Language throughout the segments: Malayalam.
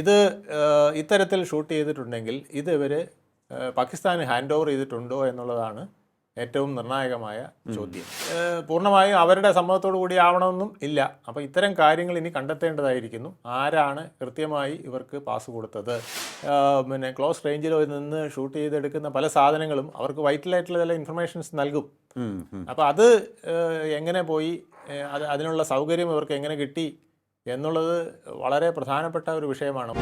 ഇത് ഇത്തരത്തിൽ ഷൂട്ട് ചെയ്തിട്ടുണ്ടെങ്കിൽ ഇത് ഇവർ പാകിസ്ഥാന് ഹാൻഡ് ഓവർ ചെയ്തിട്ടുണ്ടോ എന്നുള്ളതാണ് ഏറ്റവും നിർണായകമായ ചോദ്യം. പൂർണമായും അവരുടെ സമ്മതത്തോടു കൂടി ആവണമെന്നും ഇല്ല. അപ്പോൾ ഇത്തരം കാര്യങ്ങൾ ഇനി കണ്ടെത്തേണ്ടതായിരിക്കുന്നു. ആരാണ് കൃത്യമായി ഇവർക്ക് പാസ് കൊടുത്തത്? പിന്നെ ക്ലോസ് റേഞ്ചിൽ നിന്ന് ഷൂട്ട് ചെയ്തെടുക്കുന്ന പല സാധനങ്ങളും അവർക്ക് വൈറ്റലായിട്ടുള്ള ചില ഇൻഫർമേഷൻസ് നൽകും. അപ്പോൾ അത് എങ്ങനെ പോയി? അത് അതിനുള്ള സൗകര്യം ഇവർക്ക് എങ്ങനെ കിട്ടി? എന്നുള്ളത് വളരെ പ്രധാനപ്പെട്ട ഒരു വിഷയമാണ്.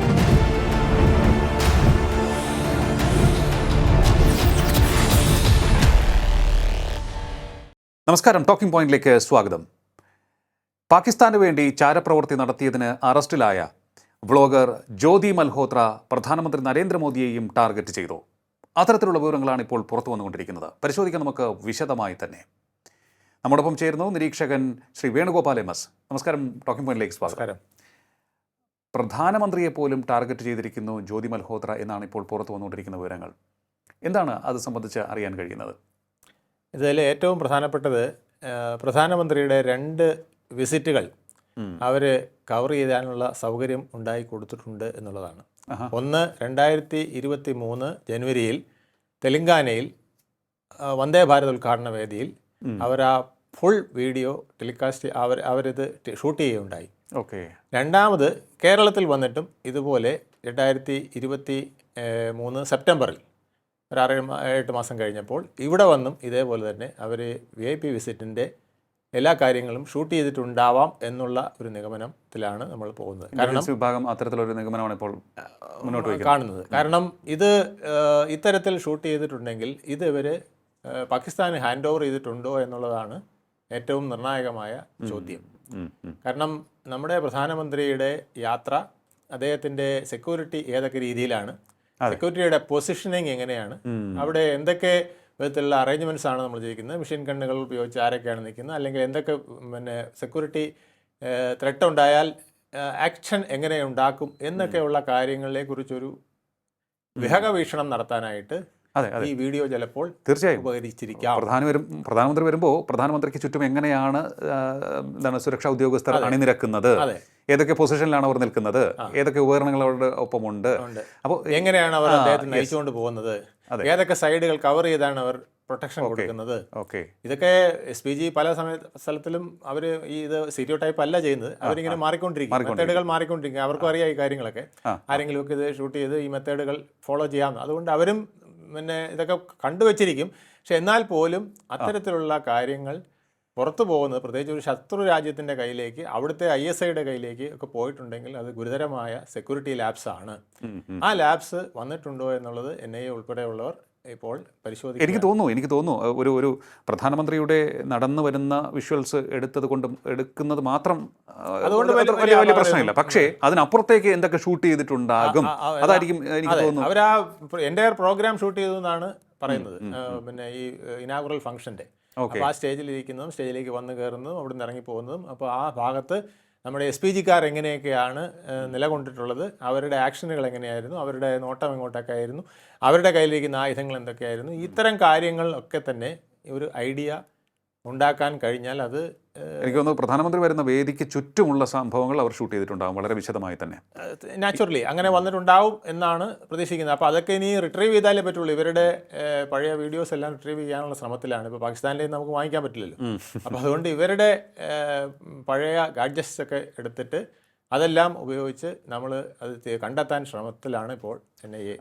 നമസ്കാരം. ടോക്കിംഗ് പോയിന്റിലേക്ക് സ്വാഗതം. പാകിസ്ഥാന് വേണ്ടി ചാരപ്രവൃത്തി നടത്തിയതിന് അറസ്റ്റിലായ വ്ളോഗർ ജ്യോതി മൽഹോത്ര പ്രധാനമന്ത്രി നരേന്ദ്രമോദിയെയും ടാർഗറ്റ് ചെയ്തു. അത്തരത്തിലുള്ള വിവരങ്ങളാണ് ഇപ്പോൾ പുറത്തു വന്നുകൊണ്ടിരിക്കുന്നത് പരിശോധിക്കാൻ നമുക്ക് വിശദമായി തന്നെ. നമ്മോടൊപ്പം ചേരുന്നു നിരീക്ഷകൻ ശ്രീ വേണുഗോപാൽ എം എസ്. നമസ്കാരം ടോക്കിംഗ് പോയിന്റിലേക്ക് സ്വാഗതം. പ്രധാനമന്ത്രിയെ പോലും ടാർഗറ്റ് ചെയ്തിരിക്കുന്നു ജ്യോതി മൽഹോത്ര എന്നാണ് ഇപ്പോൾ പുറത്തു വന്നുകൊണ്ടിരിക്കുന്ന വിവരങ്ങൾ. എന്താണ് അത് സംബന്ധിച്ച് അറിയാൻ കഴിയുന്നത്? ഇതിൽ ഏറ്റവും പ്രധാനപ്പെട്ടത് പ്രധാനമന്ത്രിയുടെ രണ്ട് വിസിറ്റുകൾ. അവർ കവർ ചെയ്യാനുള്ള സൗകര്യം ഉണ്ടായി കൊടുത്തിട്ടുണ്ട് എന്നുള്ളതാണ്. ഒന്ന് രണ്ടായിരത്തി ഇരുപത്തി മൂന്ന് ജനുവരിയിൽ തെലങ്കാനയിൽ വന്ദേ ഭാരത് ഉദ്ഘാടന വേദിയിൽ. അവർ ആ ഫുൾ വീഡിയോ ടെലികാസ്റ്റ് അവർ അവരിത് ഷൂട്ട് ചെയ്യുകയുണ്ടായി. ഓക്കെ. രണ്ടാമത് കേരളത്തിൽ വന്നിട്ടും ഇതുപോലെ രണ്ടായിരത്തി ഇരുപത്തി മൂന്ന് സെപ്റ്റംബറിൽ ഒരു ആറ് എട്ട് മാസം കഴിഞ്ഞപ്പോൾ ഇവിടെ വന്നും ഇതേപോലെ തന്നെ അവർ വി ഐ പി വിസിറ്റിന്റെ എല്ലാ കാര്യങ്ങളും ഷൂട്ട് ചെയ്തിട്ടുണ്ടാവാം എന്നുള്ള ഒരു നിഗമനത്തിലാണ് നമ്മൾ പോകുന്നത്. കാരണം വിഭാഗം അത്തരത്തിലൊരു നിഗമനമാണ് ഇപ്പോൾ മുന്നോട്ട് കാണുന്നത്. കാരണം ഇത് ഇത്തരത്തിൽ ഷൂട്ട് ചെയ്തിട്ടുണ്ടെങ്കിൽ ഇത് ഇവർ പാകിസ്ഥാന് ഹാൻഡ് ഓവർ ചെയ്തിട്ടുണ്ടോ എന്നുള്ളതാണ് ഏറ്റവും നിർണായകമായ ചോദ്യം. കാരണം നമ്മുടെ പ്രധാനമന്ത്രിയുടെ യാത്ര അദ്ദേഹത്തിന്റെ സെക്യൂരിറ്റി ഏതൊക്കെ രീതിയിലാണ്? സെക്യൂരിറ്റിയുടെ പൊസിഷനിങ് എങ്ങനെയാണ്? അവിടെ എന്തൊക്കെ വിധത്തിലുള്ള അറേഞ്ച്മെന്റ്സ് ആണ് നമ്മൾ ചെയ്യിക്കുന്നത്? മെഷീൻ കണ്ണുകൾ ഉപയോഗിച്ച് ആരൊക്കെയാണ് നിൽക്കുന്നത്? അല്ലെങ്കിൽ എന്തൊക്കെ പിന്നെ സെക്യൂരിറ്റി ത്രെട്ട് ഉണ്ടായാൽ ആക്ഷൻ എങ്ങനെ ഉണ്ടാക്കും എന്നൊക്കെയുള്ള കാര്യങ്ങളെ കുറിച്ചൊരു വിഹകവീക്ഷണം നടത്താനായിട്ട് അതെ അതെ ഈ വീഡിയോ ചിലപ്പോൾ തീർച്ചയായും. ഉപകരിച്ചിരിക്കാം. പ്രധാന വരും പ്രധാനമന്ത്രി വരുമ്പോൾ പ്രധാനമന്ത്രിക്ക് ചുറ്റും എങ്ങനെയാണ് എന്താണ് സുരക്ഷാ ഉദ്യോഗസ്ഥർ അണിനിരക്കുന്നത്? ഏതൊക്കെ പൊസിഷനിലാണ് അവർ നിൽക്കുന്നത്? ഏതൊക്കെ ഉപകരണങ്ങൾ അവരുടെ ഒപ്പമുണ്ട്? അപ്പോൾ എങ്ങനെയാണ് അവർ അദ്ദേഹത്തെ നയിച്ചുകൊണ്ട് പോകുന്നത്? അതെ. ഏതൊക്കെ സൈഡുകൾ കവർ ചെയ്താണ് അവർ പ്രൊട്ടക്ഷൻ കൊടുക്കുന്നത്? ഓക്കെ. ഇതൊക്കെ എസ് പി ജി പല സമയ സ്ഥലത്തിലും അവർ ഈ ഇത് സീരിയോ ടൈപ്പ് അല്ല ചെയ്യുന്നത്. അവരിങ്ങനെ മാറിക്കൊണ്ടിരിക്കും. മെത്തേഡുകൾ മാറിക്കൊണ്ടിരിക്കും. അവർക്കും അറിയാം ഈ കാര്യങ്ങളൊക്കെ. ആരെങ്കിലുമൊക്കെ ആരെങ്കിലും ഒക്കെ ഇത് ഷൂട്ട് ചെയ്ത് ഈ മെത്തേഡുകൾ ഫോളോ ചെയ്യാമെന്ന് അതുകൊണ്ട് അവരും പിന്നെ ഇതൊക്കെ കണ്ടുവച്ചിരിക്കും പക്ഷെ എന്നാൽ പോലും അത്തരത്തിലുള്ള കാര്യങ്ങൾ പുറത്തു പോകുന്നത് പ്രത്യേകിച്ച് ഒരു ശത്രു രാജ്യത്തിന്റെ കയ്യിലേക്ക് അവിടുത്തെ ഐ എസ് ഐയുടെ കയ്യിലേക്ക് ഒക്കെ പോയിട്ടുണ്ടെങ്കിൽ അത് ഗുരുതരമായ സെക്യൂരിറ്റി ലാബ്സ് ആണ്. ആ ലാബ്സ് വന്നിട്ടുണ്ടോ എന്നുള്ളത് എൻ ഐ എ ഉൾപ്പെടെയുള്ളവർ ഇപ്പോൾ പരിശോധിക്കും എനിക്ക് തോന്നുന്നു എനിക്ക് തോന്നുന്നു. ഒരു ഒരു പ്രധാനമന്ത്രിയുടെ നടന്നു വരുന്ന വിഷ്വൽസ് എടുത്തത് കൊണ്ടും എടുക്കുന്നത് മാത്രം അതുകൊണ്ട് വലിയ- വലിയ പ്രശ്നമില്ല. പക്ഷേ അതിനപ്പുറത്തേക്ക് എന്തൊക്കെ ഷൂട്ട് ചെയ്തിട്ടുണ്ടാകും? അതായിരിക്കും എനിക്ക് തോന്നുന്നു. അവരാ എന്റെ പ്രോഗ്രാം ഷൂട്ട് ചെയ്തു എന്നാണ് പറയുന്നത്. പിന്നെ ഈ ഇനാഗുറൽ ഫംഗ്ഷന്റെ ഓക്കെ. അപ്പോൾ ആ സ്റ്റേജിൽ ഇരിക്കുന്നതും സ്റ്റേജിലേക്ക് വന്ന് കയറുന്നതും അവിടെ നിന്ന് ഇറങ്ങി പോകുന്നതും അപ്പോൾ ആ ഭാഗത്ത് നമ്മുടെ എസ് പി ജിക്കാർ എങ്ങനെയൊക്കെയാണ് നിലകൊണ്ടിട്ടുള്ളത് അവരുടെ ആക്ഷനുകൾ എങ്ങനെയായിരുന്നു അവരുടെ നോട്ടം എങ്ങോട്ടൊക്കെ ആയിരുന്നു അവരുടെ കയ്യിലിരിക്കുന്ന ആയുധങ്ങൾ എന്തൊക്കെയായിരുന്നു ഇത്തരം കാര്യങ്ങൾ ഒക്കെ തന്നെ ഒരു ഐഡിയ ഉണ്ടാക്കാൻ കഴിഞ്ഞാൽ അത് എനിക്ക് തോന്നുന്നു പ്രധാനമന്ത്രി വരുന്ന വേദിക്ക് ചുറ്റുമുള്ള സംഭവങ്ങൾ അവർ ഷൂട്ട് ചെയ്തിട്ടുണ്ടാകും വളരെ വിശദമായി തന്നെ. നാച്ചുറലി അങ്ങനെ വന്നിട്ടുണ്ടാവും എന്നാണ് പ്രതീക്ഷിക്കുന്നത്. അപ്പോൾ അതൊക്കെ ഇനി റിട്രീവ് ചെയ്താലേ പറ്റുള്ളൂ. ഇവരുടെ പഴയ വീഡിയോസ് എല്ലാം റിട്രീവ് ചെയ്യാനുള്ള ശ്രമത്തിലാണ്. ഇപ്പോൾ പാകിസ്ഥാനിലേക്ക് നമുക്ക് വാങ്ങിക്കാൻ പറ്റില്ലല്ലോ. അപ്പോൾ അതുകൊണ്ട് ഇവരുടെ പഴയ ഗാഡ്ജറ്റ്സ് ഒക്കെ എടുത്തിട്ട് അതെല്ലാം ഉപയോഗിച്ച് നമ്മൾ അത് കണ്ടെത്താൻ ശ്രമത്തിലാണ് ഇപ്പോൾ എൻ ഐ എ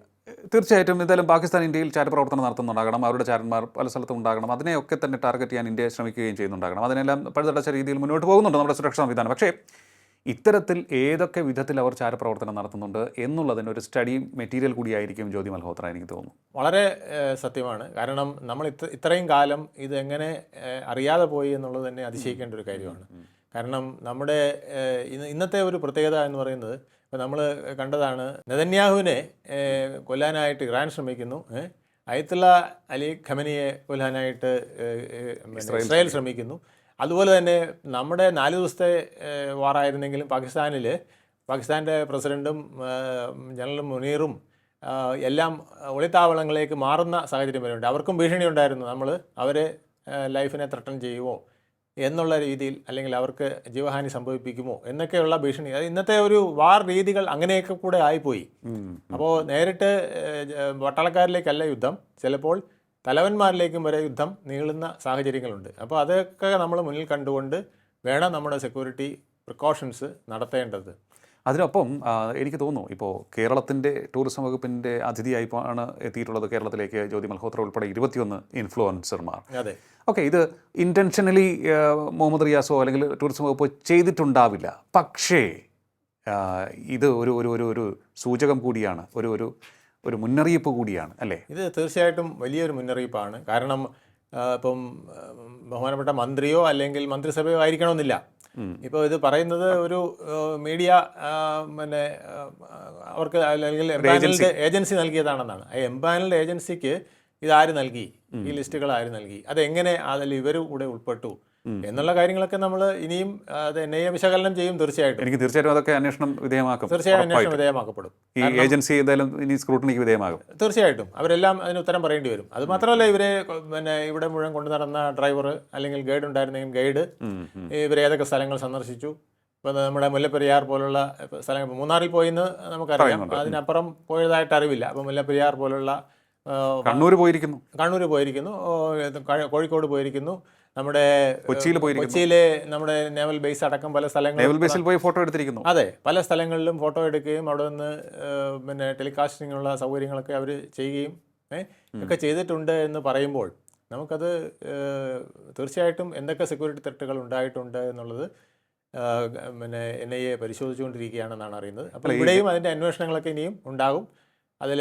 തീർച്ചയായിട്ടും എന്തായാലും പാകിസ്ഥാൻ ഇന്ത്യയിൽ ചാരപ്രവർത്തനം നടത്തുന്നുണ്ടാകണം. അവരുടെ ചാരന്മാർ പല സ്ഥലത്തും ഉണ്ടാകണം. അതിനെയൊക്കെ തന്നെ ടാർഗറ്റ് ചെയ്യാൻ ഇന്ത്യ ശ്രമിക്കുകയും ചെയ്യുന്നുണ്ടാകണം. അതിനെല്ലാം പഴുതടച്ച രീതിയിൽ മുന്നോട്ട് പോകുന്നുണ്ട് നമ്മുടെ സുരക്ഷാ സംവിധാനം. പക്ഷേ ഇത്തരത്തിൽ ഏതൊക്കെ വിധത്തിൽ അവർ ചാരപ്രവർത്തനം നടത്തുന്നുണ്ട് എന്നുള്ളതിന് ഒരു സ്റ്റഡി മെറ്റീരിയൽ കൂടിയായിരിക്കും ജ്യോതി മൽഹോത്ര എനിക്ക് തോന്നുന്നു. വളരെ സത്യമാണ്. കാരണം നമ്മൾ ഇത്ര ഇത്രയും കാലം ഇത് എങ്ങനെ അറിയാതെ പോയി എന്നുള്ളത് തന്നെ അതിശയിക്കേണ്ട ഒരു കാര്യമാണ്. കാരണം നമ്മുടെ ഇന്നത്തെ ഒരു പ്രത്യേകത എന്ന് പറയുന്നത് ഇപ്പം നമ്മൾ കണ്ടതാണ് നെതന്യാഹുവിനെ കൊല്ലാനായിട്ട് ഇറാൻ ശ്രമിക്കുന്നു അയത്തുള്ള അലി ഖമനിയെ കൊല്ലാനായിട്ട് ഇസ്രായേൽ ശ്രമിക്കുന്നു. അതുപോലെ തന്നെ നമ്മുടെ നാല് ദിവസത്തെ വാറായിരുന്നെങ്കിലും പാകിസ്ഥാനിൽ പാകിസ്ഥാന്റെ പ്രസിഡന്റും ജനറൽ മുനീറും എല്ലാം ഒളിത്താവളങ്ങളിലേക്ക് മാറുന്ന സാഹചര്യം വരുന്നുണ്ട് അവർക്കും ഭീഷണി ഉണ്ടായിരുന്നു. നമ്മൾ അവരെ ലൈഫിനെ ത്രട്ടൺ ചെയ്യുമോ എന്നുള്ള രീതിയിൽ അല്ലെങ്കിൽ അവർക്ക് ജീവഹാനി സംഭവിപ്പിക്കുമോ എന്നൊക്കെയുള്ള ഭീഷണി. അത് ഇന്നത്തെ ഒരു വാർ രീതികൾ അങ്ങനെയൊക്കെ കൂടെ ആയിപ്പോയി. അപ്പോൾ നേരിട്ട് വട്ടാളക്കാരിലേക്കല്ല പട്ടാളക്കാരിലേക്കല്ല യുദ്ധം. ചിലപ്പോൾ തലവന്മാരിലേക്കും വരെ യുദ്ധം നീളുന്ന സാഹചര്യങ്ങളുണ്ട്. അപ്പോൾ അതൊക്കെ നമ്മൾ മുന്നിൽ കണ്ടുകൊണ്ട് വേണം നമ്മുടെ സെക്യൂരിറ്റി പ്രിക്കോഷൻസ് നടത്തേണ്ടത്. അതിനൊപ്പം എനിക്ക് തോന്നുന്നു ഇപ്പോൾ കേരളത്തിന്റെ ടൂറിസം വകുപ്പിന്റെ അതിഥിയായി ആണ് എത്തിയിട്ടുള്ളത് കേരളത്തിലേക്ക് ജ്യോതി മൽഹോത്ര ഉൾപ്പെടെ ഇരുപത്തിയൊന്ന് ഇൻഫ്ലുവൻസർമാർ. അതെ. ഓക്കെ ഇത് ഇന്റൻഷനലി മുഹമ്മദ് റിയാസോ അല്ലെങ്കിൽ ടൂറിസം വകുപ്പ് ചെയ്തിട്ടുണ്ടാവില്ല. പക്ഷേ ഇത് ഒരു ഒരു ഒരു ഒരു സൂചകം കൂടിയാണ് ഒരു ഒരു ഒരു മുന്നറിയിപ്പ് കൂടിയാണ് അല്ലേ? ഇത് തീർച്ചയായിട്ടും വലിയൊരു മുന്നറിയിപ്പാണ്. കാരണം ഇപ്പം ബഹുമാനപ്പെട്ട മന്ത്രിയോ അല്ലെങ്കിൽ മന്ത്രിസഭയോ ആയിരിക്കണമെന്നില്ല. ഇപ്പോൾ ഇത് പറയുന്നത് ഒരു മീഡിയ പിന്നെ അവർക്ക് അല്ലെങ്കിൽ എംപാനലിന്റെ ഏജൻസി നൽകിയതാണെന്നാണ്. ആ എംപാനൽഡ് ഏജൻസിക്ക് ഇത് ആര് നൽകി? ഈ ലിസ്റ്റുകൾ ആര് നൽകി? അതെങ്ങനെ അതിൽ ഇവരും കൂടെ ഉൾപ്പെട്ടു? എന്നുള്ള കാര്യങ്ങളൊക്കെ നമ്മൾ ഇനിയും അത് എൻ ഐ എ വിശകലനം ചെയ്യും തീർച്ചയായിട്ടും. എനിക്ക് തീർച്ചയായിട്ടും അതൊക്കെ അന്വേഷണം വിധേയമാക്കും തീർച്ചയായും അന്വേഷണം. വിധേയമാക്കപ്പെടും. ഈ ഏജൻസി എന്തായാലും ഇനി സ്ക്രൂട്ടണിക്ക് വിധേയമാകും. തീർച്ചയായിട്ടും. അവരെല്ലാം അതിന് ഉത്തരം പറയേണ്ടി വരും. അത് മാത്രമല്ല ഇവരെ പിന്നെ ഇവിടെ മുഴുവൻ കൊണ്ടു നടന്ന ഡ്രൈവർ അല്ലെങ്കിൽ ഗൈഡ് ഉണ്ടായിരുന്നെങ്കിൽ ഗൈഡ്. ഇവർ ഏതൊക്കെ സ്ഥലങ്ങൾ സന്ദർശിച്ചു? ഇപ്പം നമ്മുടെ മുല്ലപ്പെരിയാർ പോലുള്ള സ്ഥലങ്ങൾ മൂന്നാറിൽ മൂന്നാറിൽ പോയിന്ന് നമുക്കറിയാം. അതിനപ്പുറം പോയതായിട്ട് അറിവില്ല. അപ്പം മുല്ലപ്പെരിയാർ പോലുള്ള കണ്ണൂർ പോയിരിക്കുന്നു. കണ്ണൂർ പോയിരിക്കുന്നു. കോഴിക്കോട് പോയിരിക്കുന്നു. നമ്മുടെ കൊച്ചിയിൽ പോയിരിക്കുന്നു. കൊച്ചിയിലെ നമ്മുടെ നേവൽ ബേസ് അടക്കം പല സ്ഥലങ്ങളിൽ നേവൽ ബേസിൽ പോയി ഫോട്ടോ എടുത്തിരിക്കുന്നു. അതെ പല സ്ഥലങ്ങളിലും ഫോട്ടോ എടുക്കുകയും അവിടെ നിന്ന് പിന്നെ ടെലികാസ്റ്റിങ്ങിനുള്ള സൗകര്യങ്ങളൊക്കെ അവർ ചെയ്യുകയും ഒക്കെ ചെയ്തിട്ടുണ്ട് എന്ന് പറയുമ്പോൾ നമുക്കത് തീർച്ചയായിട്ടും എന്തൊക്കെ സെക്യൂരിറ്റി തെറ്റുകൾ ഉണ്ടായിട്ടുണ്ട് എന്നുള്ളത് പിന്നെ എൻ ഐ എ പരിശോധിച്ചുകൊണ്ടിരിക്കുകയാണെന്നാണ് അറിയുന്നത്. അപ്പോൾ ഇവിടെയും അതിന്റെ അന്വേഷണങ്ങളൊക്കെ ഇനിയും ഉണ്ടാകും. അതിൽ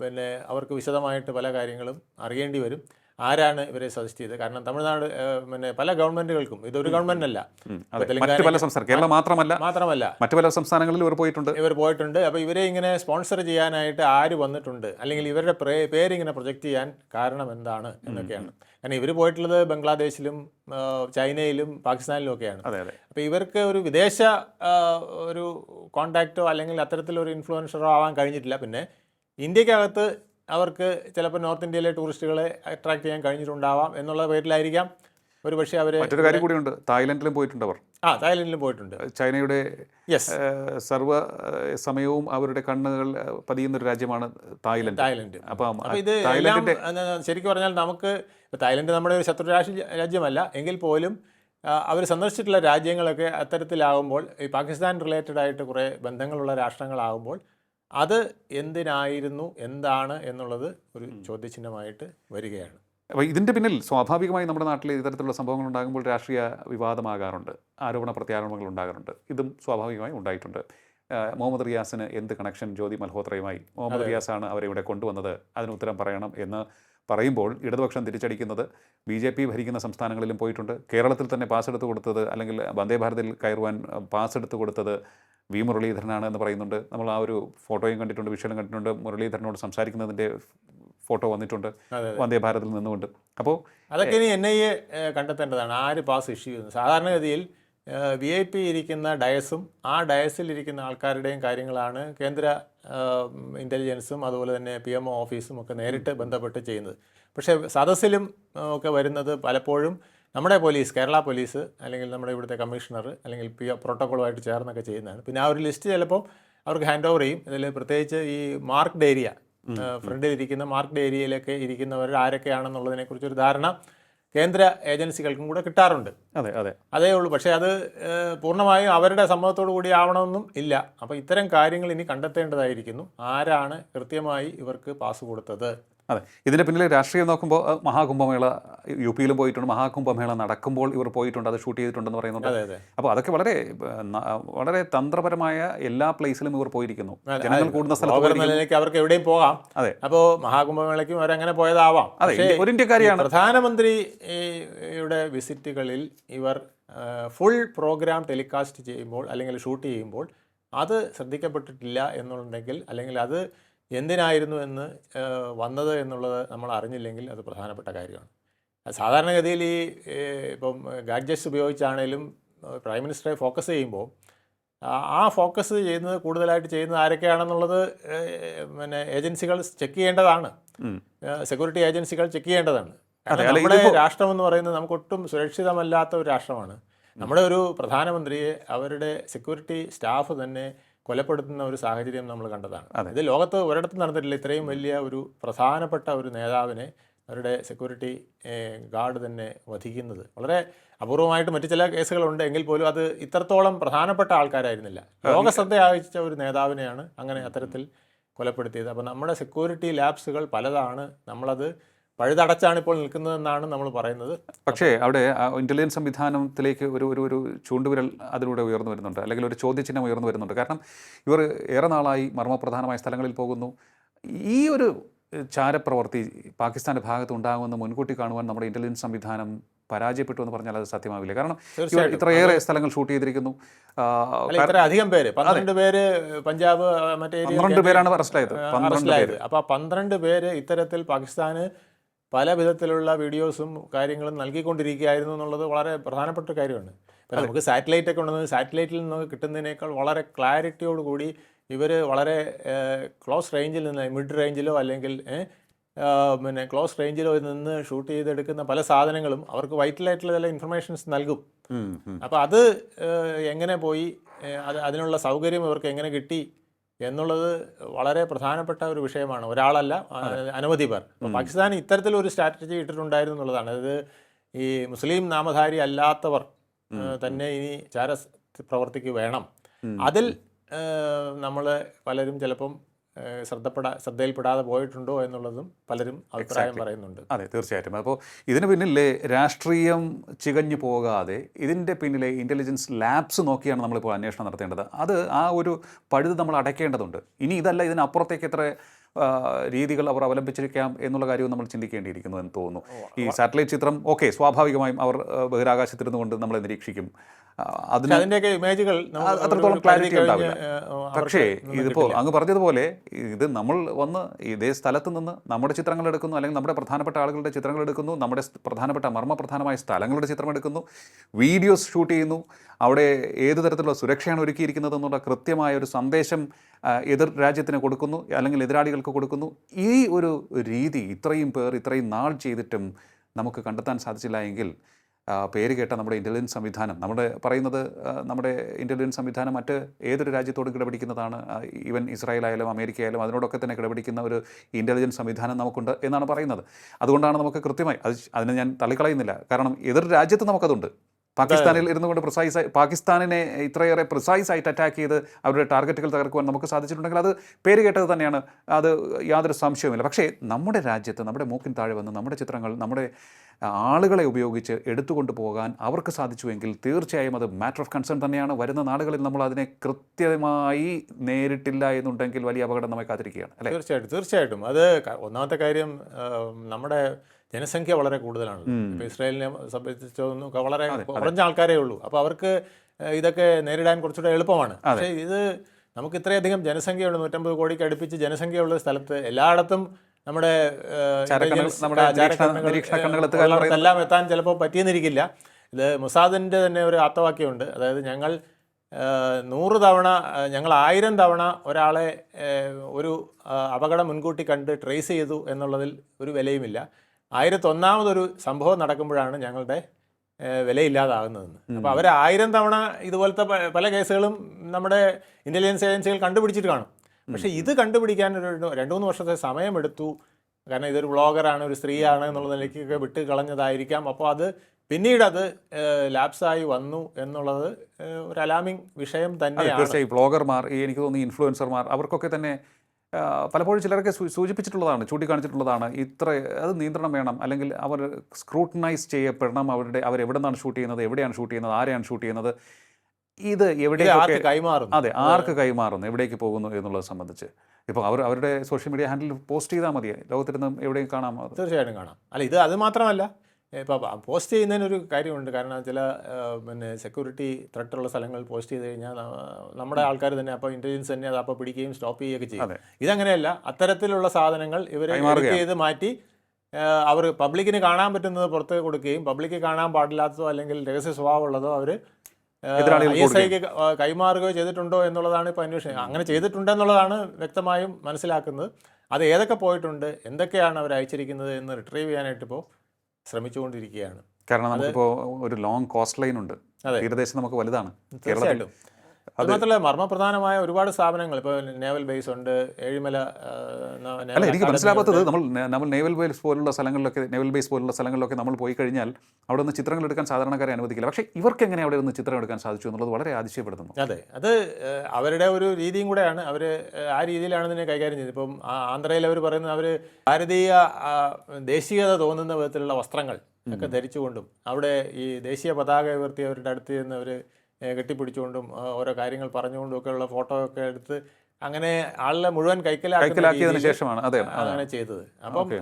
പിന്നെ അവർക്ക് വിശദമായിട്ട് പല കാര്യങ്ങളും അറിയേണ്ടി വരും. ആരാണ് ഇവരെ സജസ്റ്റ് ചെയ്തത്? കാരണം തമിഴ്നാട് പിന്നെ പല ഗവൺമെന്റുകൾക്കും ഇതൊരു ഗവൺമെന്റ് അല്ല മറ്റു പല സംസ്ഥാനം കേരളം മാത്രമല്ല. മാത്രമല്ല. മറ്റു പല സംസ്ഥാനങ്ങളിൽ ഇവർ പോയിട്ടുണ്ട്. ഇവർ പോയിട്ടുണ്ട്. അപ്പോൾ ഇവരെ ഇങ്ങനെ സ്പോൺസർ ചെയ്യാനായിട്ട് ആര് വന്നിട്ടുണ്ട്? അല്ലെങ്കിൽ ഇവരുടെ പേര് പേരിങ്ങനെ പ്രൊജക്റ്റ് ചെയ്യാൻ കാരണം എന്താണ് എന്നൊക്കെയാണ്. കാരണം ഇവർ പോയിട്ടുള്ളത് ബംഗ്ലാദേശിലും ചൈനയിലും പാകിസ്ഥാനിലും ഒക്കെയാണ്. അപ്പോൾ ഇവർക്ക് ഒരു വിദേശ ഒരു കോണ്ടാക്റ്റോ അല്ലെങ്കിൽ അത്തരത്തിലൊരു ഇൻഫ്ലുവൻസറോ ആവാൻ കഴിഞ്ഞിട്ടില്ല. പിന്നെ ഇന്ത്യക്കകത്ത് അവർക്ക് ചിലപ്പോൾ നോർത്ത് ഇന്ത്യയിലെ ടൂറിസ്റ്റുകളെ അട്രാക്ട് ചെയ്യാൻ കഴിഞ്ഞിട്ടുണ്ടാവാം എന്നുള്ള പേരിലായിരിക്കാം ഒരു പക്ഷേ അവർ മറ്റൊരു കാര്യം കൂടിയുണ്ട്. തായ്ലൻഡിലും പോയിട്ടുണ്ട് അവർ. ആ തായ്ലൻഡിലും പോയിട്ടുണ്ട്. ചൈനയുടെ യെസ് സർവ സമയവും അവരുടെ കണ്ണുകൾ പതിയുന്ന ഒരു രാജ്യമാണ് തായ്ലൻഡ്. തായ്ലൻഡ്. അപ്പം ഇത് തായ്ലൻഡിന്റെ ശരിക്കും പറഞ്ഞാൽ നമുക്ക് തായ്ലൻഡ് നമ്മുടെ ഒരു ശത്രു രാജ്യമല്ല. എങ്കിൽ പോലും അവർ സന്ദർശിച്ചിട്ടുള്ള രാജ്യങ്ങളൊക്കെ അത്തരത്തിലാകുമ്പോൾ ഈ പാകിസ്ഥാൻ റിലേറ്റഡ് ആയിട്ട് കുറേ ബന്ധങ്ങളുള്ള രാഷ്ട്രങ്ങളാകുമ്പോൾ അത് എന്തിനായിരുന്നു എന്താണ് എന്നുള്ളത് ഒരു ചോദ്യചിഹ്നമായിട്ട് വരികയാണ്. അപ്പോൾ ഇതിന്റെ പിന്നിൽ സ്വാഭാവികമായി നമ്മുടെ നാട്ടിൽ ഇത്തരത്തിലുള്ള സംഭവങ്ങൾ ഉണ്ടാകുമ്പോൾ രാഷ്ട്രീയ വിവാദമാകാറുണ്ട് ആരോപണ പ്രത്യാരോപണങ്ങൾ ഉണ്ടാകാറുണ്ട്. ഇതും സ്വാഭാവികമായി ഉണ്ടായിട്ടുണ്ട്. മുഹമ്മദ് റിയാസിന് എന്ത് കണക്ഷൻ ജ്യോതി മൽഹോത്രയുമായി? മുഹമ്മദ് റിയാസാണ് അവരെ ഇവിടെ കൊണ്ടുവന്നത് അതിന് ഉത്തരം പറയണം എന്ന് പറയുമ്പോൾ ഇടതുപക്ഷം തിരിച്ചടിക്കുന്നത് ബി ജെ പി ഭരിക്കുന്ന സംസ്ഥാനങ്ങളിലും പോയിട്ടുണ്ട്. കേരളത്തിൽ തന്നെ പാസ് എടുത്ത് കൊടുത്തത് അല്ലെങ്കിൽ വന്ദേ ഭാരതിൽ കയറുവാൻ പാസ് എടുത്ത് കൊടുത്തത് വി മുരളീധരനാണ് എന്ന് പറയുന്നുണ്ട്. നമ്മൾ ആ ഒരു ഫോട്ടോയും കണ്ടിട്ടുണ്ട് വിഷയം കണ്ടിട്ടുണ്ട്. മുരളീധരനോട് സംസാരിക്കുന്നതിന്റെ ഫോട്ടോ വന്നിട്ടുണ്ട് വന്ദേ ഭാരതിൽ നിന്നുകൊണ്ട് അപ്പോൾ അതൊക്കെ ഇനി എൻ ഐ എ കണ്ടെത്തേണ്ടതാണ്. ആര് പാസ് ഇഷ്യൂ ചെയ്യുന്നത് സാധാരണഗതിയിൽ വി ഐ പി ഇരിക്കുന്ന ഡയസും ആ ഡയസിൽ ഇരിക്കുന്ന ആൾക്കാരുടെയും കാര്യങ്ങളാണ് കേന്ദ്ര ഇന്റലിജൻസും അതുപോലെ തന്നെ പി എം ഒ ഓഫീസും ഒക്കെ നേരിട്ട് ബന്ധപ്പെട്ട് ചെയ്യുന്നത്. പക്ഷേ സദസ്സിലും ഒക്കെ വരുന്നത് പലപ്പോഴും നമ്മുടെ പോലീസ് കേരള പോലീസ് അല്ലെങ്കിൽ നമ്മുടെ ഇവിടുത്തെ കമ്മീഷണർ അല്ലെങ്കിൽ പി പ്രോട്ടോക്കോളുമായിട്ട് ചേർന്നൊക്കെ ചെയ്യുന്നതാണ്. പിന്നെ ആ ഒരു ലിസ്റ്റ് ചിലപ്പോൾ അവർക്ക് ഹാൻഡ് ഓവർ ചെയ്യും. ഇതിൽ പ്രത്യേകിച്ച് ഈ മാർക്ക്ഡ് ഏരിയ ഫ്രണ്ടിൽ ഇരിക്കുന്ന മാർക്ക്ഡ് ഏരിയയിലൊക്കെ ഇരിക്കുന്നവർ ആരൊക്കെയാണെന്നുള്ളതിനെക്കുറിച്ചൊരു ധാരണ കേന്ദ്ര ഏജൻസികൾക്കും കൂടെ കിട്ടാറുണ്ട്. അതെ അതെ. അതേ ഉള്ളൂ. പക്ഷേ അത് പൂർണമായും അവരുടെ സമ്മതത്തോടു കൂടി ആവണമെന്നും ഇല്ല. അപ്പോൾ ഇത്തരം കാര്യങ്ങൾ ഇനി കണ്ടെത്തേണ്ടതായിരിക്കുന്നു. ആരാണ് കൃത്യമായി ഇവർക്ക് പാസ് കൊടുത്തത്? അതെ. ഇതിന്റെ പിന്നിൽ രാഷ്ട്രീയം നോക്കുമ്പോൾ മഹാകുംഭമേള യു പിയിലും പോയിട്ടുണ്ട്. മഹാകുംഭമേള നടക്കുമ്പോൾ ഇവർ പോയിട്ടുണ്ട് അത് ഷൂട്ട് ചെയ്തിട്ടുണ്ടെന്ന് പറയുന്നുണ്ട്. അതെ അതെ. അപ്പോൾ അതൊക്കെ വളരെ വളരെ തന്ത്രപരമായ എല്ലാ പ്ലേസിലും ഇവർ പോയിരിക്കുന്നു. ജനങ്ങൾ കൂടുന്ന സ്ഥലത്ത് അവർക്ക് എവിടെയും പോകാം. അതെ. അപ്പോൾ മഹാകുംഭമേളയ്ക്കും അവരങ്ങനെ പോയതാവാം. അതെ ഒരു ഇന്ത്യക്കാരിയാണ്. പ്രധാനമന്ത്രിയുടെ പ്രധാനമന്ത്രി വിസിറ്റുകളിൽ ഇവർ ഫുൾ പ്രോഗ്രാം ടെലികാസ്റ്റ് ചെയ്യുമ്പോൾ അല്ലെങ്കിൽ ഷൂട്ട് ചെയ്യുമ്പോൾ അത് ശ്രദ്ധിക്കപ്പെട്ടിട്ടില്ല എന്നുണ്ടെങ്കിൽ അല്ലെങ്കിൽ അത് എന്തിനായിരുന്നു എന്ന് വന്നത് എന്നുള്ളത് നമ്മൾ അറിഞ്ഞില്ലെങ്കിൽ അത് പ്രധാനപ്പെട്ട കാര്യമാണ്. സാധാരണഗതിയിൽ ഈ ഇപ്പം ഗാഡ്ജറ്റ്സ് ഉപയോഗിച്ചാണേലും പ്രൈം മിനിസ്റ്ററെ ഫോക്കസ് ചെയ്യുമ്പോൾ ആ- ഫോക്കസ് ചെയ്യുന്നത് കൂടുതലായിട്ട് ചെയ്യുന്നത് ആരൊക്കെയാണെന്നുള്ളത് പിന്നെ ഏജൻസികൾ ചെക്ക് ചെയ്യേണ്ടതാണ്. സെക്യൂരിറ്റി ഏജൻസികൾ ചെക്ക് ചെയ്യേണ്ടതാണ്. നമ്മുടെ രാഷ്ട്രമെന്ന് രാഷ്ട്രം എന്ന് പറയുന്നത് നമുക്കൊട്ടും സുരക്ഷിതമല്ലാത്ത ഒരു രാഷ്ട്രമാണ്. നമ്മുടെ ഒരു പ്രധാനമന്ത്രിയെ അവരുടെ സെക്യൂരിറ്റി സ്റ്റാഫ് തന്നെ കൊലപ്പെടുത്തുന്ന ഒരു സാഹചര്യം നമ്മൾ കണ്ടതാണ്. ഇത് ലോകത്ത് ഒരിടത്തും നടന്നിട്ടില്ല. ഇത്രയും വലിയ ഒരു പ്രധാനപ്പെട്ട ഒരു നേതാവിനെ അവരുടെ സെക്യൂരിറ്റി ഗാർഡ് തന്നെ വധിക്കുന്നത്. വളരെ അപൂർവമായിട്ട് മറ്റു ചില കേസുകളുണ്ട്. എങ്കിൽ പോലും അത് ഇത്രത്തോളം പ്രധാനപ്പെട്ട ആൾക്കാരായിരുന്നില്ല. ലോകശ്രദ്ധ ആവശ്യിച്ച ഒരു നേതാവിനെയാണ് അങ്ങനെ അത്തരത്തിൽ കൊലപ്പെടുത്തിയത്. അപ്പോൾ നമ്മുടെ സെക്യൂരിറ്റി ലാബ്സുകൾ പലതാണ്. നമ്മളത് പഴുതടച്ചാണ് ഇപ്പോൾ നിൽക്കുന്നതെന്നാണ് നമ്മൾ പറയുന്നത്. പക്ഷേ അവിടെ ഇന്റലിജൻസ് സംവിധാനത്തിലേക്ക് ഒരു ഒരു ഒരു ചൂണ്ടുവിരൽ അതിലൂടെ ഉയർന്നു വരുന്നുണ്ട്. അല്ലെങ്കിൽ ഒരു ചോദ്യചിഹ്നം ഉയർന്നു വരുന്നുണ്ട്. കാരണം ഇവർ ഏറെ നാളായി മർമ്മപ്രധാനമായ സ്ഥലങ്ങളിൽ പോകുന്നു. ഈ ഒരു ചാരപ്രവർത്തി പാകിസ്ഥാന്റെ ഭാഗത്ത് ഉണ്ടാകുമെന്ന് മുൻകൂട്ടി കാണുവാൻ നമ്മുടെ ഇന്റലിജൻസ് സംവിധാനം പരാജയപ്പെട്ടു എന്ന് പറഞ്ഞാൽ അത് സത്യമാവില്ല. കാരണം. ഇത്രയേറെ സ്ഥലങ്ങൾ ഷൂട്ട് ചെയ്തിരിക്കുന്നു. അധികം പേര് പന്ത്രണ്ട് പേര് പഞ്ചാബ് മറ്റേ പന്ത്രണ്ട് പേരാണ് അറസ്റ്റിലായത്. അറസ്റ്റിലായത്. അപ്പോൾ പന്ത്രണ്ട് പേര് ഇത്തരത്തിൽ പാകിസ്ഥാന് പല വിധത്തിലുള്ള വീഡിയോസും കാര്യങ്ങളും നൽകിക്കൊണ്ടിരിക്കുകയായിരുന്നു എന്നുള്ളത് വളരെ പ്രധാനപ്പെട്ട കാര്യമാണ്. ഇപ്പം നമുക്ക് സാറ്റലൈറ്റ് ഒക്കെ ഉണ്ടെന്ന് സാറ്റലൈറ്റിൽ നിന്ന് കിട്ടുന്നതിനേക്കാൾ വളരെ ക്ലാരിറ്റിയോട് കൂടി ഇവർ വളരെ ക്ലോസ് റേഞ്ചിൽ നിന്ന് മിഡ് റേഞ്ചിലോ അല്ലെങ്കിൽ പിന്നെ ക്ലോസ് റേഞ്ചിലോ നിന്ന് ഷൂട്ട് ചെയ്തെടുക്കുന്ന പല സാധനങ്ങളും അവർക്ക് വൈറ്റലായിട്ടുള്ള ചില ഇൻഫർമേഷൻസ് നൽകും. അപ്പോൾ അത് എങ്ങനെ പോയി അത് അതിനുള്ള സൗകര്യം ഇവർക്ക് എങ്ങനെ കിട്ടി എന്നുള്ളത് വളരെ പ്രധാനപ്പെട്ട ഒരു വിഷയമാണ്. ഒരാളല്ല അനവധി പേർ പാകിസ്ഥാൻ ഇത്തരത്തിലൊരു സ്ട്രാറ്റജി ഇട്ടിട്ടുണ്ടായിരുന്നു എന്നുള്ളതാണ് അതായത് ഈ മുസ്ലിം നാമധാരി അല്ലാത്തവർ തന്നെ ഇനി ചാര പ്രവർത്തിക്ക് വേണം. അതിൽ നമ്മൾ പലരും ചിലപ്പം ശ്രദ്ധപ്പെടാ ശ്രദ്ധയിൽപ്പെടാതെ പോയിട്ടുണ്ടോ എന്നുള്ളതും പലരും അഭിപ്രായം പറയുന്നുണ്ട്. അതെ തീർച്ചയായിട്ടും. അപ്പോൾ ഇതിന് പിന്നിലെ രാഷ്ട്രീയം ചികഞ്ഞു പോകാതെ ഇതിന്റെ പിന്നിലെ ഇന്റലിജൻസ് ലാബ്സ് നോക്കിയാണ് നമ്മളിപ്പോൾ അന്വേഷണം നടത്തേണ്ടത്. അത് ആ ഒരു പഴുത് നമ്മൾ അടയ്ക്കേണ്ടതുണ്ട്. ഇനി ഇതല്ല ഇതിനപ്പുറത്തേക്ക് എത്ര രീതികൾ അവർ അവലംബിച്ചിരിക്കാം എന്നുള്ള കാര്യവും നമ്മൾ ചിന്തിക്കേണ്ടിയിരിക്കുന്നു എന്ന് തോന്നുന്നു ഈ സാറ്റലൈറ്റ് ചിത്രം ഓക്കെ സ്വാഭാവികമായും അവർ ആ, ബഹിരാകാശത്തിരുന്നു കൊണ്ട് നമ്മളെ നിരീക്ഷിക്കും. ആ, അതിന് പക്ഷെ അതിന്റെയൊക്കെ ഇമേജുകൾ അത്രത്തോളം കഴിഞ്ഞ്, ഉണ്ടാവില്ല. പക്ഷേ ഇതിപ്പോൾ അങ്ങ് പറഞ്ഞതുപോലെ ഇത് നമ്മൾ വന്ന് ഇതേ സ്ഥലത്ത് നിന്ന് നമ്മുടെ ചിത്രങ്ങൾ എടുക്കുന്നു അല്ലെങ്കിൽ നമ്മുടെ പ്രധാനപ്പെട്ട ആളുകളുടെ ചിത്രങ്ങൾ എടുക്കുന്നു നമ്മുടെ പ്രധാനപ്പെട്ട മർമ്മപ്രധാനമായ സ്ഥലങ്ങളുടെ ചിത്രം എടുക്കുന്നു വീഡിയോസ് ഷൂട്ട് ചെയ്യുന്നു അവിടെ ഏത് തരത്തിലുള്ള സുരക്ഷയാണ് ഒരുക്കിയിരിക്കുന്നത് എന്നുള്ള കൃത്യമായ ഒരു സന്ദേശം എതിർ രാജ്യത്തിന് കൊടുക്കുന്നു അല്ലെങ്കിൽ എതിരാളികൾക്ക് കൊടുക്കുന്നു. ഈ ഒരു രീതി ഇത്രയും പേർ ഇത്രയും നാൾ ചെയ്തിട്ടും നമുക്ക് കണ്ടെത്താൻ സാധിച്ചില്ല എങ്കിൽ പേര് കേട്ട നമ്മുടെ ഇന്റലിജൻസ് സംവിധാനം നമ്മുടെ പറയുന്നത് നമ്മുടെ ഇന്റലിജൻസ് സംവിധാനം മറ്റ് ഏതൊരു രാജ്യത്തോടും കിടപിടിക്കുന്നതാണ് ഈവൻ ഇസ്രായേൽ ആയാലും അമേരിക്ക ആയാലും അതിനോടൊക്കെ തന്നെ കിടപിടിക്കുന്ന ഒരു ഇന്റലിജൻസ് സംവിധാനം നമുക്കുണ്ട് എന്നാണ് പറയുന്നത്. അതുകൊണ്ടാണ് നമുക്ക് കൃത്യമായി അത് അതിനെ ഞാൻ തള്ളിക്കളയുന്നില്ല. കാരണം ഏതൊരു രാജ്യത്ത് നമുക്കതുണ്ട്. പാകിസ്ഥാനിൽ ഇരുന്നു കൊണ്ട് പ്രിസൈസ് പാകിസ്ഥാനിനെ ഇത്രയേറെ പ്രിസൈസ് ആയിട്ട് അറ്റാക്ക് ചെയ്ത് അവരുടെ ടാർഗറ്റുകൾ തകർക്കുവാൻ നമുക്ക് സാധിച്ചിട്ടുണ്ടെങ്കിൽ അത് പേര് കേട്ടത് തന്നെയാണ്. അത് യാതൊരു സംശയവുമില്ല. പക്ഷേ നമ്മുടെ രാജ്യത്ത് നമ്മുടെ മൂക്കിൻ താഴെ വന്ന് നമ്മുടെ ചിത്രങ്ങൾ നമ്മുടെ ആളുകളെ ഉപയോഗിച്ച് എടുത്തുകൊണ്ട് പോകാൻ അവർക്ക് സാധിച്ചുവെങ്കിൽ തീർച്ചയായും അത് മാറ്റർ ഓഫ് കൺസേൺ തന്നെയാണ്. വരുന്ന നാളുകളിൽ നമ്മൾ അതിനെ കൃത്യമായി നേരിട്ടില്ല എന്നുണ്ടെങ്കിൽ വലിയ അപകടം നമ്മെ കാത്തിരിക്കുകയാണ്. അല്ലേ? തീർച്ചയായിട്ടും തീർച്ചയായിട്ടും. അത് ഒന്നാമത്തെ കാര്യം നമ്മുടെ ജനസംഖ്യ വളരെ കൂടുതലാണ് ഇപ്പോൾ ഇസ്രായേലിനെ സംബന്ധിച്ചൊന്നും വളരെ കുറഞ്ഞ ആൾക്കാരേ ഉള്ളൂ. അപ്പോൾ അവർക്ക് ഇതൊക്കെ നേരിടാൻ കുറച്ചുകൂടെ എളുപ്പമാണ്. പക്ഷേ ഇത് നമുക്ക് ഇത്രയധികം ജനസംഖ്യയുള്ള നൂറ്റമ്പത് കോടിക്ക് അടുപ്പിച്ച് ജനസംഖ്യയുള്ള സ്ഥലത്ത് എല്ലായിടത്തും നമ്മുടെ എല്ലാം എത്താൻ ചിലപ്പോൾ പറ്റിയെന്നിരിക്കില്ല. ഇത് മുസാദിന്റെ തന്നെ ഒരു ആത്തവാക്യമുണ്ട് അതായത് ഞങ്ങൾ നൂറ് തവണ ഞങ്ങൾ ആയിരം തവണ ഒരാളെ ഒരു അപകടം മുൻകൂട്ടി കണ്ട് ട്രേസ് ചെയ്തു എന്നുള്ളതിൽ ഒരു വിലയുമില്ല. ആയിരത്തൊന്നാമതൊരു സംഭവം നടക്കുമ്പോഴാണ് ഞങ്ങളുടെ വിലയില്ലാതാകുന്നതെന്ന്. അപ്പോൾ അവർ ആയിരം തവണ ഇതുപോലത്തെ പല കേസുകളും നമ്മുടെ ഇന്റലിജൻസ് ഏജൻസികൾ കണ്ടുപിടിച്ചിട്ട് കാണും. പക്ഷേ ഇത് കണ്ടുപിടിക്കാൻ ഒരു രണ്ട് മൂന്ന് വർഷത്തെ സമയമെടുത്തു. കാരണം ഇതൊരു വ്ളോഗറാണ് ഒരു സ്ത്രീയാണ് എന്നുള്ള നിലയ്ക്കൊക്കെ വിട്ട് കളഞ്ഞതായിരിക്കാം. അപ്പോൾ അത് പിന്നീട് അത് ലാപ്സായി വന്നു എന്നുള്ളത് ഒരു അലാമിംഗ് വിഷയം തന്നെയാണ്. ഈ ബ്ലോഗർമാർ എനിക്ക് തോന്നുന്നു ഇൻഫ്ലുവൻസർമാർ അവർക്കൊക്കെ തന്നെ പലപ്പോഴും ചിലരൊക്കെ സൂചിപ്പിച്ചിട്ടുള്ളതാണ് ചൂണ്ടിക്കാണിച്ചിട്ടുള്ളതാണ് ഇത്ര അത് നിയന്ത്രണം വേണം അല്ലെങ്കിൽ അവർ സ്ക്രൂട്ടനൈസ് ചെയ്യപ്പെടണം അവരുടെ അവർ എവിടെ നിന്നാണ് ഷൂട്ട് ചെയ്യുന്നത് എവിടെയാണ് ഷൂട്ട് ചെയ്യുന്നത് ആരെയാണ് ഷൂട്ട് ചെയ്യുന്നത് ഇത് ആർക്ക് കൈമാറും അതെ ആർക്ക് കൈമാറുന്നു എവിടേക്ക് പോകുന്നു എന്നുള്ളത് സംബന്ധിച്ച്. ഇപ്പോൾ അവർ അവരുടെ സോഷ്യൽ മീഡിയ ഹാൻഡിൽ പോസ്റ്റ് ചെയ്താൽ മതി ലോകത്തിരുന്ന് എവിടെയും കാണാം തീർച്ചയായിട്ടും കാണാം. അല്ല ഇത് അത് മാത്രമല്ല ഇപ്പോൾ പോസ്റ്റ് ചെയ്യുന്നതിനൊരു കാര്യമുണ്ട്. കാരണം ചില പിന്നെ സെക്യൂരിറ്റി ത്രട്ടുള്ള സ്ഥലങ്ങൾ പോസ്റ്റ് ചെയ്ത് കഴിഞ്ഞാൽ നമ്മുടെ ആൾക്കാർ തന്നെ അപ്പോൾ ഇന്റലിജൻസ് തന്നെ അത് അപ്പോൾ പിടിക്കുകയും സ്റ്റോപ്പ് ചെയ്യുകയൊക്കെ ചെയ്യും. ഇതങ്ങനെയല്ല. അത്തരത്തിലുള്ള സാധനങ്ങൾ ഇവരെ. ചെയ്ത് മാറ്റി അവർ പബ്ലിക്കിന് കാണാൻ പറ്റുന്നത് പുറത്ത് കൊടുക്കുകയും പബ്ലിക്ക് കാണാൻ പാടില്ലാത്തതോ അല്ലെങ്കിൽ രഹസ്യ സ്വഭാവമുള്ളതോ അവർ ഐ എസ് ഐക്ക് കൈമാറുകയോ ചെയ്തിട്ടുണ്ടോ എന്നുള്ളതാണ് ഇപ്പോൾ അന്വേഷണം. അങ്ങനെ ചെയ്തിട്ടുണ്ടെന്നുള്ളതാണ് വ്യക്തമായും മനസ്സിലാക്കുന്നത്. അത് ഏതൊക്കെ പോയിട്ടുണ്ട് എന്തൊക്കെയാണ് അവർ അയച്ചിരിക്കുന്നത് എന്ന് റിട്രീവ് ചെയ്യാനായിട്ട് ഇപ്പോൾ ശ്രമിച്ചുകൊണ്ടിരിക്കുകയാണ്. കാരണം നമുക്കിപ്പോൾ ഒരു ലോങ് കോസ്റ്റ് ലൈൻ ഉണ്ട്. തീരദേശം നമുക്ക് വലുതാണ്. കേരളത്തിൽ തീർച്ചയായിട്ടും അത് മാത്രമല്ല മർമ്മപ്രധാനമായ ഒരുപാട് സ്ഥാപനങ്ങൾ ഇപ്പോൾ നേവൽ ബേസ് ഉണ്ട് ഏഴിമല അല്ല എനിക്ക് മനസ്സിലാകാത്തത് മനസ്സിലാവാത്തത് നമ്മൾ നമ്മൾ നേവൽ ബേസ് പോലുള്ള സ്ഥലങ്ങളിലൊക്കെ നേവൽ ബേസ് പോലുള്ള സ്ഥലങ്ങളിലൊക്കെ നമ്മൾ പോയി കഴിഞ്ഞാൽ അവിടെ നിന്ന് ചിത്രങ്ങൾ എടുക്കാൻ സാധാരണക്കാരെ അനുവദിക്കില്ല. പക്ഷേ ഇവർക്ക് എങ്ങനെ അവിടെ നിന്ന് ചിത്രം എടുക്കാൻ സാധിച്ചു എന്നുള്ളത് വളരെ ആതിശയപ്പെടുത്തുന്നു അതെ. അത് അവരുടെ ഒരു രീതിയും കൂടെയാണ്. അവർ ആ രീതിയിലാണ് ഇതിനെ കൈകാര്യം ചെയ്തത്. ഇപ്പം ആന്ധ്രയിൽ അവർ പറയുന്നത് അവർ ഭാരതീയ ദേശീയത തോന്നുന്ന വിധത്തിലുള്ള വസ്ത്രങ്ങൾ ഒക്കെ ധരിച്ചുകൊണ്ടും അവിടെ ഈ ദേശീയ പതാക ഉയർത്തി അവരുടെ അടുത്ത് നിന്ന് അവർ കെട്ടിപ്പിടിച്ചുകൊണ്ടും ഓരോ കാര്യങ്ങൾ പറഞ്ഞുകൊണ്ടും ഒക്കെയുള്ള ഫോട്ടോ ഒക്കെ എടുത്ത് അങ്ങനെ ആളിനെ മുഴുവൻ കൈക്കലാക്കിയതിനു ശേഷമാണ്. അതെ അങ്ങനെ ചെയ്തത്. അപ്പം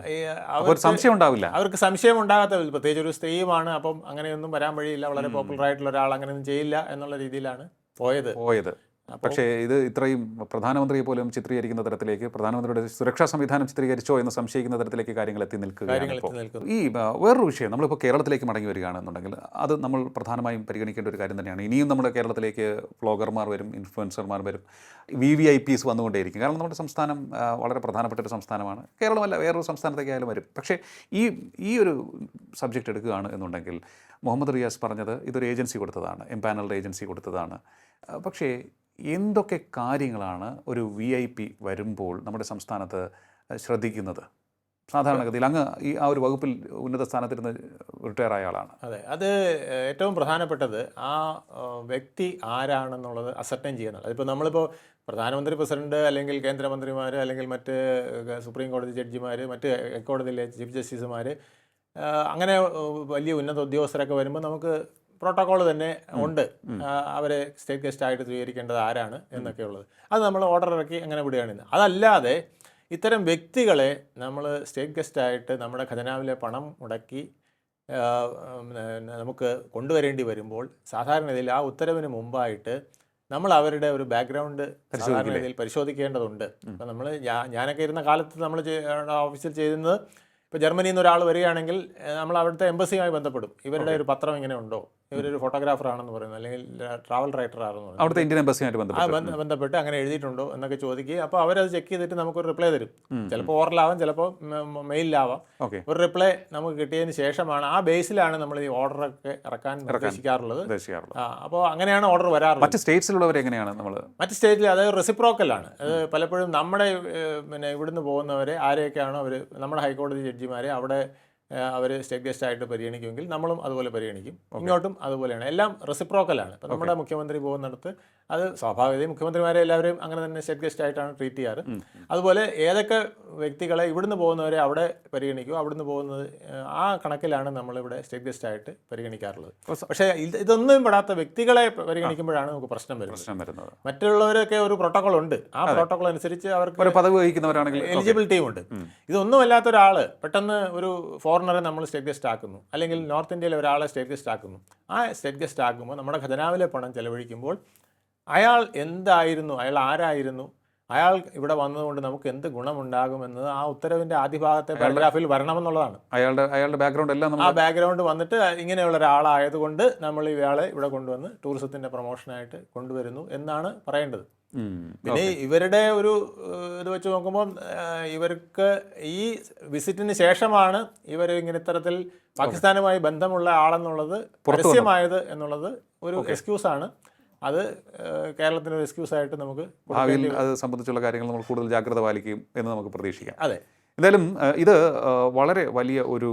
അവർക്ക് സംശയം ഉണ്ടാവില്ല. അവർക്ക് സംശയം ഉണ്ടാകാത്ത പ്രത്യേകിച്ച് ഒരു സ്ത്രീയുമാണ് അപ്പം അങ്ങനെയൊന്നും വരാൻ വഴിയില്ല. വളരെ പോപ്പുലർ ആയിട്ടുള്ള ഒരാൾ അങ്ങനെയൊന്നും ചെയ്യില്ല എന്നുള്ള രീതിയിലാണ് പോയത്. പോയത്. പക്ഷേ ഇത് ഇത്രയും പ്രധാനമന്ത്രിയെ പോലും ചിത്രീകരിക്കുന്ന തരത്തിലേക്ക് പ്രധാനമന്ത്രിയുടെ സുരക്ഷാ സംവിധാനം ചിത്രീകരിച്ചോ എന്ന് സംശയിക്കുന്ന തരത്തിലേക്ക് കാര്യങ്ങൾ എത്തി നിൽക്കുന്നു. ഈ വേറൊരു വിഷയം നമ്മളിപ്പോൾ കേരളത്തിലേക്ക് മടങ്ങി വരികയാണെന്നുണ്ടെങ്കിൽ അത് നമ്മൾ പ്രധാനമായും പരിഗണിക്കേണ്ട ഒരു കാര്യം തന്നെയാണ്. ഇനിയും നമ്മുടെ കേരളത്തിലേക്ക് വ്ളോഗർമാർ വരും ഇൻഫ്ലുവൻസർമാർ വരും വി വി ഐ പീസ് വന്നുകൊണ്ടേയിരിക്കും. കാരണം നമ്മുടെ സംസ്ഥാനം വളരെ പ്രധാനപ്പെട്ട ഒരു സംസ്ഥാനമാണ്. കേരളമല്ല വേറൊരു സംസ്ഥാനത്തേക്ക് ആയാലും വരും. പക്ഷേ ഈ ഈ ഒരു സബ്ജക്റ്റ് എടുക്കുകയാണ് എന്നുണ്ടെങ്കിൽ മുഹമ്മദ് റിയാസ് പറഞ്ഞത് ഇതൊരു ഏജൻസി കൊടുത്തതാണ് എംപാനൽഡ് ഏജൻസി കൊടുത്തതാണ്. പക്ഷേ എന്തൊക്കെ കാര്യങ്ങളാണ് ഒരു വി ഐ പി വരുമ്പോൾ നമ്മുടെ സംസ്ഥാനത്ത് ശ്രദ്ധിക്കുന്നത്? സാധാരണഗതിയിൽ അങ്ങ് ഈ ആ ഒരു വകുപ്പിൽ ഉന്നത സ്ഥാനത്തിരുന്ന് റിട്ടയർ ആയ ആളാണ് അതെ അത് ഏറ്റവും പ്രധാനപ്പെട്ടത് ആ വ്യക്തി ആരാണെന്നുള്ളത് അസർട്ടൈൻ ചെയ്യുന്നത് അതിപ്പോൾ നമ്മളിപ്പോൾ പ്രധാനമന്ത്രി പ്രസിഡന്റ് അല്ലെങ്കിൽ കേന്ദ്രമന്ത്രിമാർ അല്ലെങ്കിൽ മറ്റ് സുപ്രീം കോടതി ജഡ്ജിമാർ മറ്റ് ഹൈക്കോടതിയിലെ ചീഫ് ജസ്റ്റിസുമാർ അങ്ങനെ വലിയ ഉന്നത ഉദ്യോഗസ്ഥരൊക്കെ വരുമ്പോൾ നമുക്ക് പ്രോട്ടോകോൾ തന്നെ ഉണ്ട്. അവരെ സ്റ്റേറ്റ് ഗസ്റ്റ് ആയിട്ട് സ്വീകരിക്കേണ്ടത് ആരാണ് എന്നൊക്കെയുള്ളത്. അത് നമ്മൾ ഓർഡർ ഇറക്കി അങ്ങനെ വിടുകയാണ് ഇന്ന്. അതല്ലാതെ ഇത്തരം വ്യക്തികളെ നമ്മൾ സ്റ്റേറ്റ് ഗസ്റ്റ് ആയിട്ട് നമ്മുടെ ഖജനാവിലെ പണം മുടക്കി നമുക്ക് കൊണ്ടുവരേണ്ടി വരുമ്പോൾ സാധാരണഗതിയിൽ ആ ഉത്തരവിന് മുമ്പായിട്ട് നമ്മൾ അവരുടെ ഒരു ബാക്ക്ഗ്രൗണ്ട് സാധാരണഗതിയിൽ പരിശോധിക്കേണ്ടതുണ്ട്. ഇപ്പം നമ്മൾ ഞാനൊക്കെ ഇരുന്ന കാലത്ത് നമ്മൾ ഓഫീസിൽ ചെയ്യുന്നത് ഇപ്പോൾ ജർമ്മനിയിൽ നിന്ന് ഒരാൾ വരികയാണെങ്കിൽ നമ്മൾ അവിടുത്തെ എംബസിയുമായി ബന്ധപ്പെടും. ഇവരുടെ ഒരു പത്രം ഇങ്ങനെ ഉണ്ടോ? ഇവരൊരു ഫോട്ടോഗ്രാഫർ ആണെന്ന് പറയുന്നത് അല്ലെങ്കിൽ ട്രാവൽ റൈറ്റർ ആണെന്ന് പറയുന്നത് അവിടുത്തെ ഇന്ത്യൻ എംബസിയുമായിട്ട് ബന്ധപ്പെട്ട്. ബന്ധ- ബന്ധപ്പെട്ട് അങ്ങനെ എഴുതിയിട്ടുണ്ടോ എന്നൊക്കെ ചോദിക്കുക. അപ്പോൾ അവരത് ചെക്ക് ചെയ്തിട്ട് നമുക്കൊരു റിപ്ലൈ തരും. ചിലപ്പോൾ ഓർഡറിലാവാം ചിലപ്പോൾ മെയിലിലാവാം. ഒരു റിപ്ലൈ നമുക്ക് കിട്ടിയതിന് ശേഷമാണ് ആ ബേസിലാണ് നമ്മൾ ഈ ഓർഡറൊക്കെ ഇറക്കാൻ നിർദ്ദേശിക്കാറുള്ളത് അപ്പോൾ അങ്ങനെയാണ് ഓർഡർ വരാറുള്ളത്. മറ്റ് സ്റ്റേറ്റ്സിലുള്ളവർ എങ്ങനെയാണ് നമ്മൾ? മറ്റ് സ്റ്റേറ്റിൽ അതായത് റെസിപ്രോക്കലാണ്. അത് പലപ്പോഴും നമ്മുടെ പിന്നെ ഇവിടുന്ന് പോകുന്നവരെ ആരെയൊക്കെയാണോ അവർ നമ്മുടെ ഹൈക്കോടതി ജഡ്ജിമാരെ അവിടെ അവർ സ്റ്റേറ്റ് ഗസ്റ്റ് ആയിട്ട് പരിഗണിക്കുമെങ്കിൽ നമ്മളും അതുപോലെ പരിഗണിക്കും. ഇങ്ങോട്ടും അതുപോലെയാണ്. എല്ലാം റെസിപ്രോക്കലാണ് ഇപ്പം നമ്മുടെ മുഖ്യമന്ത്രി പോകുന്നിടത്ത് അത് സ്വാഭാവികതയും മുഖ്യമന്ത്രിമാരെ എല്ലാവരും അങ്ങനെ തന്നെ സെറ്റ് ഗസ്റ്റ് ആയിട്ടാണ് ട്രീറ്റ് ചെയ്യാറ്. അതുപോലെ ഏതൊക്കെ വ്യക്തികളെ ഇവിടുന്ന് പോകുന്നവരെ അവിടെ പരിഗണിക്കും അവിടുന്ന് പോകുന്നത് ആ കണക്കിലാണ് നമ്മളിവിടെ സ്റ്റേറ്റ് ഗസ്റ്റ് ആയിട്ട് പരിഗണിക്കാറുള്ളത്. പക്ഷേ ഇത് ഇതൊന്നും പെടാത്ത വ്യക്തികളെ പരിഗണിക്കുമ്പോഴാണ് നമുക്ക് പ്രശ്നം വരുന്നത്. പ്രശ്നം വരുന്നത്. മറ്റുള്ളവരൊക്കെ ഒരു പ്രോട്ടോകോൾ ഉണ്ട്. ആ പ്രോട്ടോകോൾ അനുസരിച്ച് അവർക്ക് ഒരു പദവി വഹിക്കുന്നവരാണെങ്കിൽ എലിജിബിലിറ്റിയും ഉണ്ട്. ഇതൊന്നും അല്ലാത്ത ഒരാൾ പെട്ടെന്ന് ഒരു ഫോറിനറെ നമ്മൾ സ്റ്റേറ്റ് ഗസ്റ്റ് ആക്കുന്നു. അല്ലെങ്കിൽ നോർത്ത് ഇന്ത്യയിലെ ഒരാളെ സ്റ്റേറ്റ് ഗസ്റ്റ് ആക്കുന്നു. ആ സ്റ്റേറ്റ് ഗസ്റ്റ് ആക്കുമ്പോൾ നമ്മുടെ ഖജനാവിലെ പണം ചെലവഴിക്കുമ്പോൾ അയാൾ എന്തായിരുന്നു? അയാൾ ആരായിരുന്നു? അയാൾ ഇവിടെ വന്നതുകൊണ്ട് നമുക്ക് എന്ത് ഗുണമുണ്ടാകുമെന്നത് ആ ഉത്തരവിന്റെ ആദ്യ ഭാഗത്തെ പാരഗ്രാഫിൽ വരണമെന്നുള്ളതാണ്. അയാളുടെ അയാളുടെ ബാക്ക്ഗ്രൗണ്ട് എല്ലാം ആ ബാക്ക്ഗ്രൗണ്ട് വന്നിട്ട് ഇങ്ങനെയുള്ള ഒരാളായതുകൊണ്ട് നമ്മൾ ഇയാളെ ഇവിടെ കൊണ്ടുവന്ന് ടൂറിസത്തിന്റെ പ്രൊമോഷനായിട്ട് കൊണ്ടുവരുന്നു എന്നാണ് പറയേണ്ടത്. പിന്നെ ഇവരുടെ ഒരു ഇത് വെച്ച് നോക്കുമ്പോൾ ഇവർക്ക് ഈ വിസിറ്റിന് ശേഷമാണ് ഇവർ ഇങ്ങനെ ഇത്തരത്തിൽ പാകിസ്ഥാനുമായി ബന്ധമുള്ള ആളെന്നുള്ളത് പരസ്യമായത് എന്നുള്ളത് ഒരു എക്സ്ക്യൂസ് ആണ്. അത് കേരളത്തിന് ഒരു എക്സ്ക്യൂസ് ആയിട്ട് നമുക്ക് ഭാവിയിൽ അത് സംബന്ധിച്ചുള്ള കാര്യങ്ങൾ നമ്മൾ കൂടുതൽ ജാഗ്രത പാലിക്കും എന്ന് നമുക്ക് പ്രതീക്ഷിക്കാം. അതെ. എന്തായാലും ഇത് വളരെ വലിയ ഒരു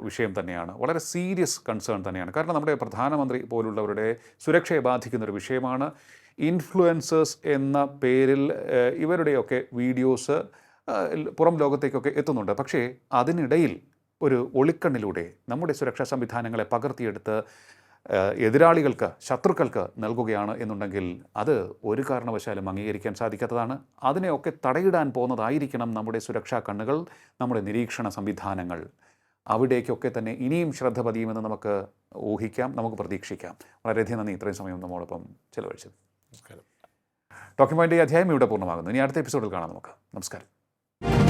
വിഷയം തന്നെയാണ്. വളരെ സീരിയസ് കൺസേൺ തന്നെയാണ്. കാരണം നമ്മുടെ പ്രധാനമന്ത്രി പോലുള്ളവരുടെ സുരക്ഷയെ ബാധിക്കുന്ന ഒരു വിഷയമാണ്. ഇൻഫ്ലുവൻസേഴ്സ് എന്ന പേരിൽ ഇവരുടെയൊക്കെ വീഡിയോസ് പുറം ലോകത്തേക്കൊക്കെ എത്തുന്നുണ്ട്. പക്ഷേ അതിനിടയിൽ ഒരു ഒളിക്കണ്ണിലൂടെ നമ്മുടെ സുരക്ഷാ സംവിധാനങ്ങളെ പകർത്തിയെടുത്ത് എതിരാളികൾക്ക് ശത്രുക്കൾക്ക് നൽകുകയാണ് എന്നുണ്ടെങ്കിൽ അത് ഒരു കാരണവശാലും അംഗീകരിക്കാൻ സാധിക്കാത്തതാണ്. അതിനെയൊക്കെ തടയിടാൻ പോകുന്നതായിരിക്കണം നമ്മുടെ സുരക്ഷാ കണ്ണുകൾ നമ്മുടെ നിരീക്ഷണ സംവിധാനങ്ങൾ. അവിടേക്കൊക്കെ തന്നെ ഇനിയും ശ്രദ്ധ പതിയുമെന്ന് നമുക്ക് ഊഹിക്കാം നമുക്ക് പ്രതീക്ഷിക്കാം. വളരെയധികം നന്ദി. ഇത്രയും സമയം നമ്മോടൊപ്പം ചിലവഴിച്ചത് നമസ്കാരം. ഡോക്യുമെന്റ് ഈ അധ്യായം ഇവിടെ പൂർണമാകുന്നു. ഇനി അടുത്ത എപ്പിസോഡിൽ കാണാം നമുക്ക്. നമസ്കാരം.